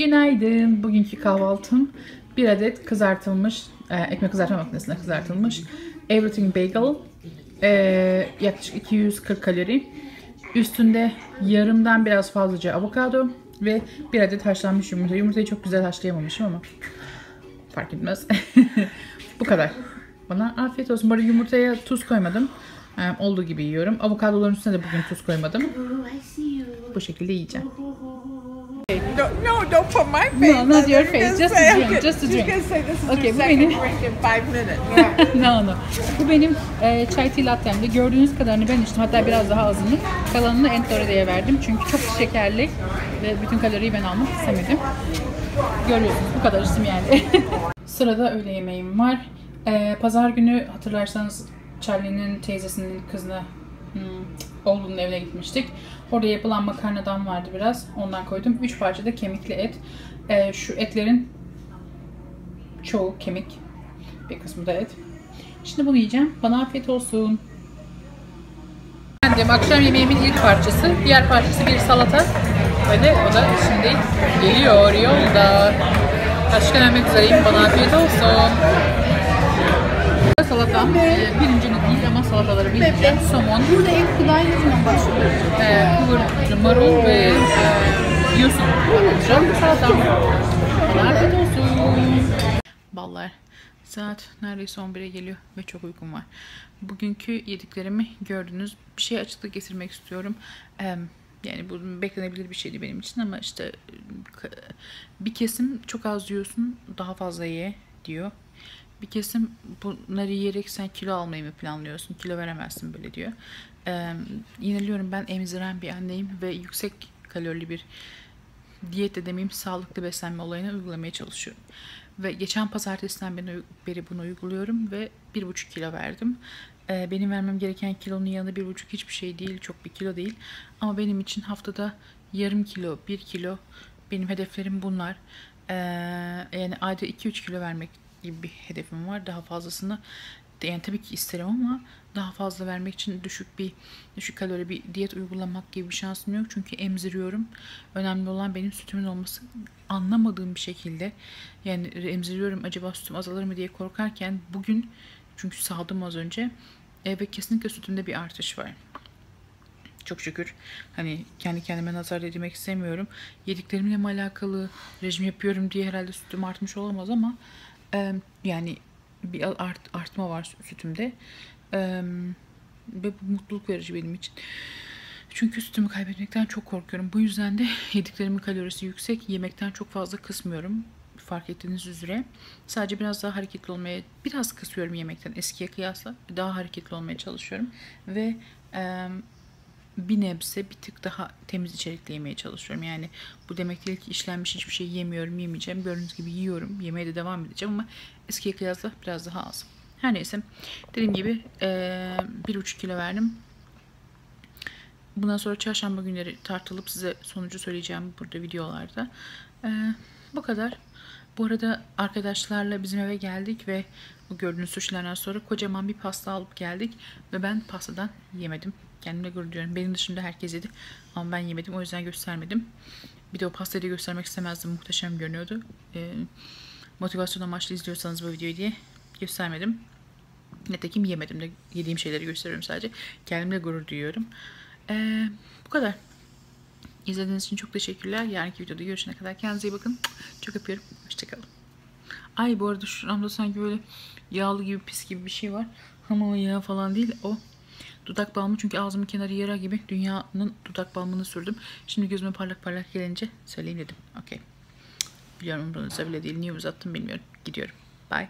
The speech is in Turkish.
Günaydın. Bugünkü kahvaltım bir adet kızartılmış, e, ekmek kızartma makinesinde kızartılmış Everything Bagel. E, yaklaşık 240 kalori. Üstünde yarımdan biraz fazlaca avokado ve bir adet haşlanmış yumurta. Yumurtayı çok güzel haşlayamamışım ama fark etmez. Bu kadar. Bana afiyet olsun. Arada yumurtaya tuz koymadım. E, olduğu gibi yiyorum. Avokadoların üstüne de bugün tuz koymadım. Bu şekilde yiyeceğim. Don't, no, don't put my face. No, not your. You face, just a drink, okay, just a You drink. can say this is Okay, bu benim. drink in five minutes. no no. Bu benim e, çay tea lattemdi. Gördüğünüz kadarını ben içtim. Hatta biraz daha azını. Kalanını Entore'ye verdim. Çünkü çok şekerli ve bütün kaloriyi ben almak istemedim. Görüyorsunuz bu kadar içtim yani. Sırada öğle yemeğim var. E, Pazar günü hatırlarsanız Charlie'nin teyzesinin kızına hmm, oğlunun evine gitmiştik. Orada yapılan makarnadan vardı biraz. Ondan koydum. 3 parça da kemikli et. E, şu etlerin çoğu kemik. Bir kısmı da et. Şimdi bunu yiyeceğim. Bana afiyet olsun. Efendim akşam yemeğimin ilk parçası. Diğer parçası bir salata. Ve de o da şimdi geliyor yolda. Başka yemek üzereyim. Bana afiyet olsun. Salatam e, birincilik değil ama salataları bileceğim. Somon, Burada en kolay ne zaman başlıyor? e, kıvırcık marul ve e, yosun alacağım. Salatam. Afiyet olsun. Ballar. Saat neredeyse 11'e geliyor ve çok uykum var. Bugünkü yediklerimi gördünüz. Bir şey açıklık getirmek istiyorum. Eee, yani bu beklenebilir bir şeydi benim için ama işte k- bir kesim çok az yiyorsun daha fazla ye diyor. Bir kesim bunları yiyerek sen kilo almayı mı planlıyorsun? Kilo veremezsin böyle diyor. Eee yineliyorum ben emziren bir anneyim ve yüksek kalorili bir diyet de demeyeyim sağlıklı beslenme olayını uygulamaya çalışıyorum. Ve geçen pazartesiden beri, bunu uyguluyorum ve bir buçuk kilo verdim. Ee, benim vermem gereken kilonun yanında bir buçuk hiçbir şey değil, çok bir kilo değil. Ama benim için haftada yarım kilo, bir kilo benim hedeflerim bunlar. Ee, yani ayda 2-3 kilo vermek gibi bir hedefim var. Daha fazlasını yani tabii ki isterim ama daha fazla vermek için düşük bir düşük kalori bir diyet uygulamak gibi bir şansım yok. Çünkü emziriyorum. Önemli olan benim sütümün olması anlamadığım bir şekilde yani emziriyorum acaba sütüm azalır mı diye korkarken bugün çünkü sağdım az önce ve kesinlikle sütümde bir artış var. Çok şükür. Hani kendi kendime nazar değdirmek istemiyorum. Yediklerimle mi alakalı rejim yapıyorum diye herhalde sütüm artmış olamaz ama e, yani bir art, artma var sütümde. E, ve bu mutluluk verici benim için. Çünkü sütümü kaybetmekten çok korkuyorum. Bu yüzden de yediklerimin kalorisi yüksek. Yemekten çok fazla kısmıyorum. Fark ettiğiniz üzere. Sadece biraz daha hareketli olmaya, biraz kısıyorum yemekten eskiye kıyasla. Daha hareketli olmaya çalışıyorum. Ve e, bir nebze bir tık daha temiz içerikli yemeye çalışıyorum. Yani bu demek değil ki işlenmiş hiçbir şey yemiyorum, yemeyeceğim. Gördüğünüz gibi yiyorum. Yemeye de devam edeceğim ama eskiye kıyasla biraz daha az. Her neyse. Dediğim gibi bir buçuk kilo verdim. Bundan sonra çarşamba günleri tartılıp size sonucu söyleyeceğim burada videolarda. Eee, bu kadar. Bu arada arkadaşlarla bizim eve geldik ve bu gördüğünüz suşilerden sonra kocaman bir pasta alıp geldik. Ve ben pastadan yemedim. Kendimle gurur duyuyorum. Benim dışında herkes yedi. Ama ben yemedim. O yüzden göstermedim. Bir de o pastayı göstermek istemezdim. Muhteşem görünüyordu. Eee, motivasyon amaçlı izliyorsanız bu videoyu diye göstermedim. Nitekim yemedim de yediğim şeyleri gösteriyorum sadece. Kendimle gurur duyuyorum. Ee, bu kadar. İzlediğiniz için çok teşekkürler. Yarınki videoda görüşene kadar kendinize iyi bakın. Çok öpüyorum. Hoşçakalın. Ay bu arada şuramda sanki böyle yağlı gibi pis gibi bir şey var. Ama o yağ falan değil. O dudak balmı çünkü ağzımın kenarı yara gibi dünyanın dudak balmını sürdüm. Şimdi gözüme parlak parlak gelince söyleyeyim dedim. Okey. Biliyorum umurunuzda bile değil. Niye uzattım bilmiyorum. Gidiyorum. Bye.